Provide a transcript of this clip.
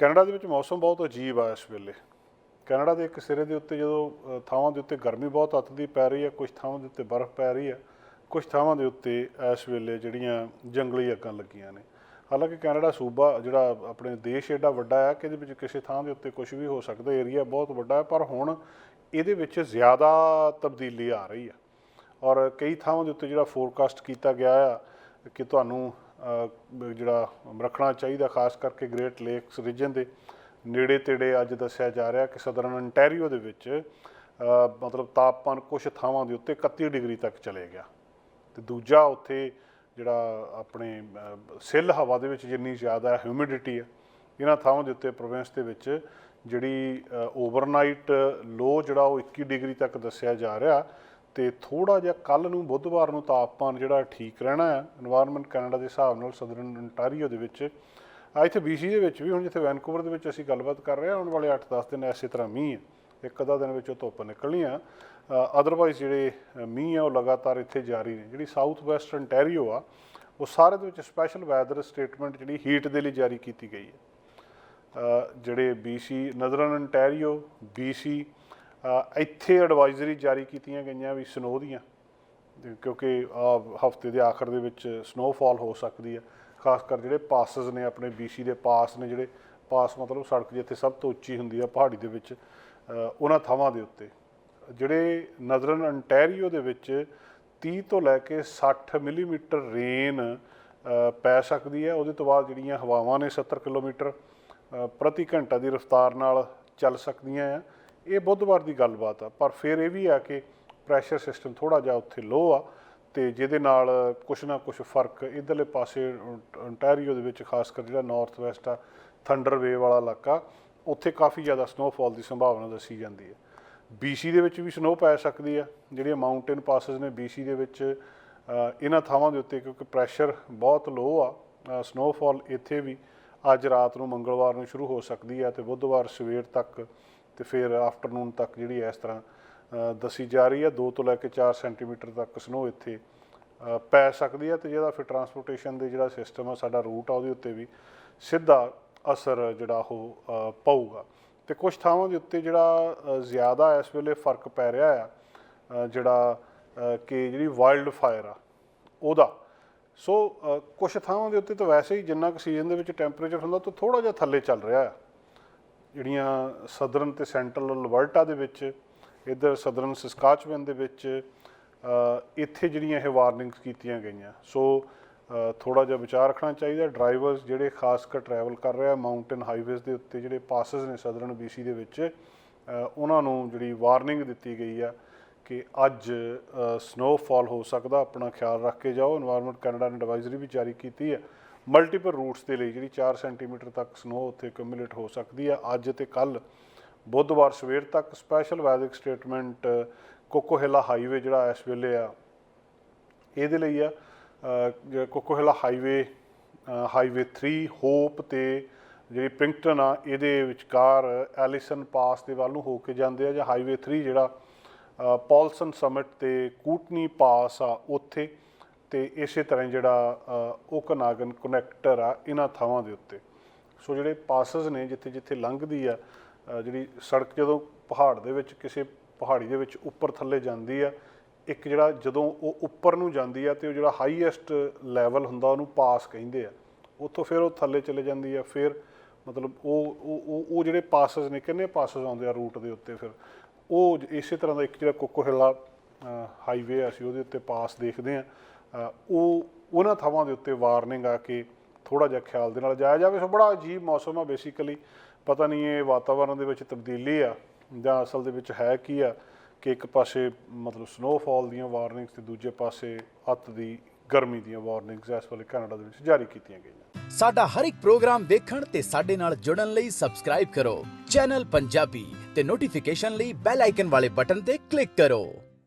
Canada ਦੇ ਵਿੱਚ ਮੌਸਮ ਬਹੁਤ ਅਜੀਬ ਆ ਇਸ ਵੇਲੇ। ਕੈਨੇਡਾ ਦੇ ਇੱਕ ਸਿਰੇ ਦੇ ਉੱਤੇ ਜਦੋਂ ਥਾਵਾਂ ਦੇ ਉੱਤੇ ਗਰਮੀ ਬਹੁਤ ਅੱਤ ਦੀ ਪੈ ਰਹੀ ਹੈ ਕੁਝ ਥਾਵਾਂ ਦੇ ਉੱਤੇ ਬਰਫ਼ ਪੈ ਰਹੀ ਹੈ ਕੁਝ ਥਾਵਾਂ ਦੇ ਉੱਤੇ ਇਸ ਵੇਲੇ ਜਿਹੜੀਆਂ ਜੰਗਲੀ ਅੱਗਾਂ ਲੱਗੀਆਂ ਨੇ। ਹਾਲਾਂਕਿ ਕੈਨੇਡਾ ਸੂਬਾ ਜਿਹੜਾ ਆਪਣੇ ਦੇਸ਼ ਏਡਾ ਵੱਡਾ ਆ ਕਿ ਇਹਦੇ ਵਿੱਚ ਕਿਸੇ ਥਾਂ ਦੇ ਉੱਤੇ ਕੁਝ ਵੀ ਹੋ ਸਕਦਾ, ਏਰੀਆ ਬਹੁਤ ਵੱਡਾ ਹੈ, ਪਰ ਹੁਣ ਇਹਦੇ ਵਿੱਚ ਜ਼ਿਆਦਾ ਤਬਦੀਲੀ ਆ ਰਹੀ ਆ ਔਰ ਕਈ ਥਾਵਾਂ ਦੇ ਉੱਤੇ ਜਿਹੜਾ ਫੋਰਕਾਸਟ ਕੀਤਾ ਗਿਆ ਆ ਕਿ ਤੁਹਾਨੂੰ ਜਿਹੜਾ ਰੱਖਣਾ ਚਾਹੀਦਾ, ਖਾਸ ਕਰਕੇ ਗ੍ਰੇਟ ਲੇਕਸ ਰੀਜਨ ਦੇ ਨੇੜੇ ਤੇੜੇ ਅੱਜ ਦੱਸਿਆ ਜਾ ਰਿਹਾ ਕਿ ਸਦਰਨ ਅੰਟੈਰੀਓ ਦੇ ਵਿੱਚ ਮਤਲਬ ਤਾਪਮਾਨ ਕੁਝ ਥਾਵਾਂ ਦੇ ਉੱਤੇ 31 ਡਿਗਰੀ ਤੱਕ ਚਲੇ ਗਿਆ। ਤੇ ਦੂਜਾ ਉੱਥੇ ਜਿਹੜਾ ਆਪਣੇ ਸਿੱਲ ਹਵਾ ਦੇ ਵਿੱਚ ਜਿੰਨੀ ਜ਼ਿਆਦਾ ਹਿਊਮਿਡਿਟੀ ਹੈ, ਇਹਨਾਂ ਥਾਵਾਂ ਦੇ ਉੱਤੇ ਪ੍ਰੋਵਿੰਸ ਦੇ ਵਿੱਚ ਜਿਹੜੀ ਓਵਰਨਾਈਟ ਲੋ ਜਿਹੜਾ ਉਹ 21 ਡਿਗਰੀ ਤੱਕ ਦੱਸਿਆ ਜਾ ਰਿਹਾ ਤੇ ਥੋੜਾ ਜਿਹਾ ਕੱਲ ਨੂੰ ਬੁੱਧਵਾਰ ਨੂੰ ਤਾਪਮਾਨ ਜਿਹੜਾ ਠੀਕ ਰਹਿਣਾ ਹੈ এনवायरमेंਟ ਕੈਨੇਡਾ ਦੇ ਹਿਸਾਬ ਨਾਲ ਸਦਰਨ ਅੰਟਾਰੀਓ ਦੇ ਵਿੱਚ। ਇੱਥੇ BC ਦੇ ਵਿੱਚ ਵੀ, ਹੁਣ ਜਿੱਥੇ ਵੈਨਕੂਵਰ ਦੇ ਵਿੱਚ ਅਸੀਂ ਗੱਲਬਾਤ ਕਰ ਰਹੇ ਹਾਂ, ਆਉਣ ਵਾਲੇ 8-10 ਦਿਨ ਐਸੇ ਤਰ੍ਹਾਂ ਮੀਂਹ ਹੈ। ਇੱਕ ਅੱਧਾ ਦਿਨ ਵਿੱਚ ਉਹ ਧੁੱਪ ਨਿਕਲਣੀ ਆ। ਅਦਰਵਾਈਜ਼ ਜਿਹੜੇ ਮੀਂਹ ਆ, ਉਹ ਲਗਾਤਾਰ ਇੱਥੇ ਜਾਰੀ ਨੇ। ਜਿਹੜੀ ਸਾਊਥ ਵੈਸਟ ਅੰਟਾਰੀਓ ਆ, ਉਹ ਸਾਰੇ ਦੇ ਵਿੱਚ ਸਪੈਸ਼ਲ ਵੈਦਰ ਸਟੇਟਮੈਂਟ ਜਿਹੜੀ ਹੀਟ ਦੇ ਲਈ ਜਾਰੀ ਕੀਤੀ ਗਈ ਹੈ। ਜਿਹੜੇ BC ਨਦਰਨ ਅੰਟਾਰੀਓ BC ਇੱਥੇ ਐਡਵਾਈਜ਼ਰੀ ਜਾਰੀ ਕੀਤੀਆਂ ਗਈਆਂ ਵੀ ਸਨੋ ਦੀਆਂ ਕਿਉਂਕਿ ਹਫ਼ਤੇ ਦੇ ਆਖਰ ਦੇ ਵਿੱਚ ਸਨੋਫਾਲ ਹੋ ਸਕਦੀ ਹੈ, ਖਾਸ ਕਰ ਜਿਹੜੇ ਪਾਸਸ ਨੇ ਆਪਣੇ BC ਦੇ ਪਾਸ ਨੇ ਜਿਹੜੇ ਪਾਸ ਮਤਲਬ ਸੜਕ ਜਿੱਥੇ ਸਭ ਤੋਂ ਉੱਚੀ ਹੁੰਦੀ ਹੈ ਪਹਾੜੀ ਦੇ ਵਿੱਚ ਉਹਨਾਂ ਥਾਵਾਂ ਦੇ ਉੱਤੇ। ਜਿਹੜੇ ਨਜ਼ਰਨ ਅੰਟੈਰੀਓ ਦੇ ਵਿੱਚ 30 ਤੋਂ ਲੈ ਕੇ 60 ਮਿਲੀਮੀਟਰ ਰੇਨ ਪੈ ਸਕਦੀ ਹੈ, ਉਹਦੇ ਤੋਂ ਬਾਅਦ ਜਿਹੜੀਆਂ ਹਵਾਵਾਂ ਨੇ 70 ਕਿਲੋਮੀਟਰ ਪ੍ਰਤੀ ਘੰਟਾ ਦੀ ਰਫ਼ਤਾਰ ਨਾਲ ਚੱਲ ਸਕਦੀਆਂ ਆ। ਇਹ ਬੁੱਧਵਾਰ ਦੀ ਗੱਲਬਾਤ ਆ, ਪਰ ਫਿਰ ਇਹ ਵੀ ਆ ਕਿ ਪ੍ਰੈਸ਼ਰ ਸਿਸਟਮ ਥੋੜਾ ਜਿਹਾ ਉੱਥੇ ਲੋ ਆ ਤੇ ਜਿਹਦੇ ਨਾਲ ਕੁਛ ਨਾ ਕੁਛ ਫ਼ਰਕ ਇਧਰਲੇ ਪਾਸੇ ontario ਦੇ ਵਿੱਚ ਖਾਸ ਕਰ ਜਿਹੜਾ ਨਾਰਥ ਵੈਸਟ ਆ ਥੰਡਰ ਵੇਵ ਵਾਲਾ ਇਲਾਕਾ, ਉੱਥੇ ਕਾਫੀ ਜ਼ਿਆਦਾ ਸਨੋਫਾਲ ਦੀ ਸੰਭਾਵਨਾ ਦੱਸੀ ਜਾਂਦੀ ਹੈ BC ਦੇ ਵਿੱਚ ਵੀ ਸਨੋ ਪੈ ਸਕਦੀ ਆ, ਜਿਹੜੀਆਂ ਮਾਊਂਟੇਨ ਪਾਸਸ ਨੇ BC ਦੇ ਵਿੱਚ ਇਹਨਾਂ ਥਾਵਾਂ ਦੇ ਉੱਤੇ ਕਿਉਂਕਿ ਪ੍ਰੈਸ਼ਰ ਬਹੁਤ ਲੋ ਆ ਸਨੋਫਾਲ ਇੱਥੇ ਵੀ ਅੱਜ ਰਾਤ ਨੂੰ ਮੰਗਲਵਾਰ ਨੂੰ ਸ਼ੁਰੂ ਹੋ ਸਕਦੀ ਆ ਤੇ ਬੁੱਧਵਾਰ ਸਵੇਰ ਤੱਕ ਤੇ ਫਿਰ ਆਫਟਰਨੂਨ ਤੱਕ ਜਿਹੜੀ ਇਸ ਤਰ੍ਹਾਂ ਅ, ਦੱਸੀ ਜਾ ਰਹੀ ਹੈ। 2 ਤੋਂ ਲੈ ਕੇ 4 ਸੈਂਟੀਮੀਟਰ ਤੱਕ ਸਨੋ ਇੱਥੇ ਪੈ ਸਕਦੀ ਹੈ ਤੇ ਜਿਹੜਾ ਫਿਰ ਟਰਾਂਸਪੋਰਟੇਸ਼ਨ ਦੇ ਜਿਹੜਾ ਸਿਸਟਮ ਆ ਸਾਡਾ ਰੂਟ ਆ ਉਹਦੇ ਉੱਤੇ ਵੀ ਸਿੱਧਾ ਅਸਰ ਜਿਹੜਾ ਉਹ ਅ, ਪਊਗਾ। ਤੇ ਕੁਝ ਥਾਵਾਂ ਦੇ ਉੱਤੇ ਜਿਹੜਾ ਜ਼ਿਆਦਾ ਇਸ ਵੇਲੇ ਫ਼ਰਕ ਪੈ ਰਿਹਾ ਆ ਜਿਹੜਾ ਕਿ ਜਿਹੜੀ ਵਾਈਲਡ ਫਾਇਰ ਆ ਉਹਦਾ। ਸੋ ਅ, ਕੁਝ ਥਾਵਾਂ ਦੇ ਉੱਤੇ ਤਾਂ ਵੈਸੇ ਹੀ ਜਿੰਨਾ ਕੁ ਸੀਜ਼ਨ ਦੇ ਵਿੱਚ ਟੈਂਪਰੇਚਰ ਹੁੰਦਾ ਤਾਂ ਥੋੜਾ ਜਿਹਾ ਥੱਲੇ ਚੱਲ ਰਿਹਾ ਆ। ਜਿਹੜੀਆਂ ਸਦਰਨ ਤੇ ਸੈਂਟਰਲ ਲਵਰਟਾ ਦੇ ਵਿੱਚ, ਇਧਰ ਸਦਰਨ ਸਸਕਾਚਵਨ ਦੇ ਵਿੱਚ ਇੱਥੇ ਜਿਹੜੀਆਂ ਇਹ ਵਾਰਨਿੰਗਸ ਕੀਤੀਆਂ ਗਈਆਂ। ਸੋ ਥੋੜਾ ਜਿਹਾ ਵਿਚਾਰ ਰੱਖਣਾ ਚਾਹੀਦਾ। ਡਰਾਈਵਰਸ ਜਿਹੜੇ ਖਾਸ ਕਰ ਟਰੈਵਲ ਕਰ ਰਿਹਾ ਮਾਊਂਟਨ ਹਾਈਵੇਜ਼ ਦੇ ਉੱਤੇ ਜਿਹੜੇ ਪਾਸਸ ਨੇ ਸਦਰਨ ਬੀਸੀ ਦੇ ਵਿੱਚ ਉਹਨਾਂ ਨੂੰ ਜਿਹੜੀ ਵਾਰਨਿੰਗ ਦਿੱਤੀ ਗਈ ਆ ਕਿ ਅੱਜ ਸਨੋਫਾਲ ਹੋ ਸਕਦਾ। ਆਪਣਾ ਖਿਆਲ ਰੱਖ ਕੇ ਜਾਓ। এনवायरमेंट ਕੈਨੇਡਾ ਨੇ ਐਡਵਾਈਜ਼ਰੀ ਵੀ ਜਾਰੀ ਕੀਤੀ ਹੈ ਮਲਟੀਪਲ ਰੂਟਸ ਦੇ ਲਈ ਜਿਹੜੀ 4 ਸੈਂਟੀਮੀਟਰ ਤੱਕ ਸਨੋ ਉੱਥੇ ਕਮਿਊਲੇਟ ਹੋ ਸਕਦੀ ਹੈ ਅੱਜ ਤੇ ਕੱਲ ਬੁੱਧਵਾਰ ਸਵੇਰ ਤੱਕ ਸਪੈਸ਼ਲ ਵੈਦਿਕ ਸਟੇਟਮੈਂਟ ਕੋਕੋਹੇਲਾ ਹਾਈਵੇ ਜਿਹੜਾ ਇਸ ਵੇਲੇ ਆ ਇਹਦੇ ਲਈ ਆ ਅ, ਕੋਕੋਹੇਲਾ ਹਾਈਵੇ ਹਾਈਵੇ 3 ਹੋਪ ਤੇ ਜਿਹੜੀ ਪ੍ਰਿੰਕਟਨ ਆ ਇਹਦੇ ਵਿਚਕਾਰ ਐਲਿਸਨ ਪਾਸ ਦੇ ਵੱਲ ਨੂੰ ਹੋ ਕੇ ਜਾਂਦੇ ਆ ਜਾਂ ਹਾਈਵੇ 3 ਜਿਹੜਾ ਅ, ਪੌਲਸਨ ਸਮਿਟ ਤੇ ਕੂਟਨੀ ਪਾਸ ਆ ਉੱਥੇ ਤੇ ਇਸੇ ਤਰ੍ਹਾਂ ਹੀ ਜਿਹੜਾ ਉਹ ਓਕਨਾਗਨ ਕਨੈਕਟਰ ਆ ਇਹਨਾਂ ਥਾਵਾਂ ਦੇ ਉੱਤੇ। ਸੋ ਜਿਹੜੇ ਪਾਸਸ ਨੇ ਜਿੱਥੇ ਜਿੱਥੇ ਲੰਘਦੀ ਆ ਜਿਹੜੀ ਸੜਕ ਜਦੋਂ ਪਹਾੜ ਦੇ ਵਿੱਚ, ਕਿਸੇ ਪਹਾੜੀ ਦੇ ਵਿੱਚ ਉੱਪਰ ਥੱਲੇ ਜਾਂਦੀ ਆ, ਇੱਕ ਜਿਹੜਾ ਜਦੋਂ ਉਹ ਉੱਪਰ ਨੂੰ ਜਾਂਦੀ ਆ ਤੇ ਉਹ ਜਿਹੜਾ ਹਾਈਐਸਟ ਲੈਵਲ ਹੁੰਦਾ ਉਹਨੂੰ ਪਾਸ ਕਹਿੰਦੇ ਆ। ਉੱਥੋਂ ਫਿਰ ਉਹ ਥੱਲੇ ਚਲੇ ਜਾਂਦੀ ਆ, ਫਿਰ ਮਤਲਬ ਉਹ ਉਹ, ਉਹ- ਜਿਹੜੇ ਪਾਸਸ ਨੇ, ਕਿੰਨੇ ਪਾਸਸ ਆਉਂਦੇ ਆ ਰੂਟ ਦੇ ਉੱਤੇ ਫਿਰ? ਉਹ ਇਸੇ ਤਰ੍ਹਾਂ ਦਾ ਇੱਕ ਜਿਹੜਾ ਕੋਕੋਹਿਲਾ ਹਾਈਵੇ ਆ, ਅਸੀਂ ਉਹਦੇ ਉੱਤੇ ਪਾਸ ਦੇਖਦੇ ਆ। ਉਹ ਉਹਨਾਂ ਥਾਵਾਂ ਦੇ ਉੱਤੇ ਵਾਰਨਿੰਗ ਆ ਕੇ ਥੋੜਾ ਜਿਹਾ ਖਿਆਲ ਦੇ ਨਾਲ ਜਾਇਆ ਜਾਵੇ। ਸੋ ਬੜਾ ਅਜੀਬ ਮੌਸਮ ਆ ਬੇਸਿਕਲੀ ਪਤਾ ਨਹੀਂ ਇਹ ਵਾਤਾਵਰਣ ਦੇ ਵਿੱਚ ਤਬਦੀਲੀ ਆ ਜਾਂ ਅਸਲ ਦੇ ਵਿੱਚ ਹੈ ਕੀ ਆ ਕਿ ਇੱਕ ਪਾਸੇ ਮਤਲਬ ਸਨੋਫਾਲ ਦੀਆਂ ਵਾਰਨਿੰਗਸ ਤੇ ਦੂਜੇ ਪਾਸੇ ਅੱਤ ਦੀ, ਗਰਮੀ ਦੀਆਂ ਵਾਰਨਿੰਗਸ ਇਸ ਵੇਲੇ ਕੈਨੇਡਾ ਦੇ ਵਿੱਚ ਜਾਰੀ ਕੀਤੀਆਂ ਗਈਆਂ। ਸਾਡਾ ਹਰ ਇੱਕ ਪ੍ਰੋਗਰਾਮ ਦੇਖਣ ਤੇ ਸਾਡੇ ਨਾਲ ਜੁੜਨ ਲਈ ਸਬਸਕ੍ਰਾਈਬ ਕਰੋ। ਚੈਨਲ ਪੰਜਾਬੀ ਤੇ ਨੋਟੀਫਿਕੇਸ਼ਨ ਲਈ ਬੈਲ ਆਈਕਨ ਵਾਲੇ ਬਟਨ ਤੇ ਕਲਿੱਕ ਕਰੋ।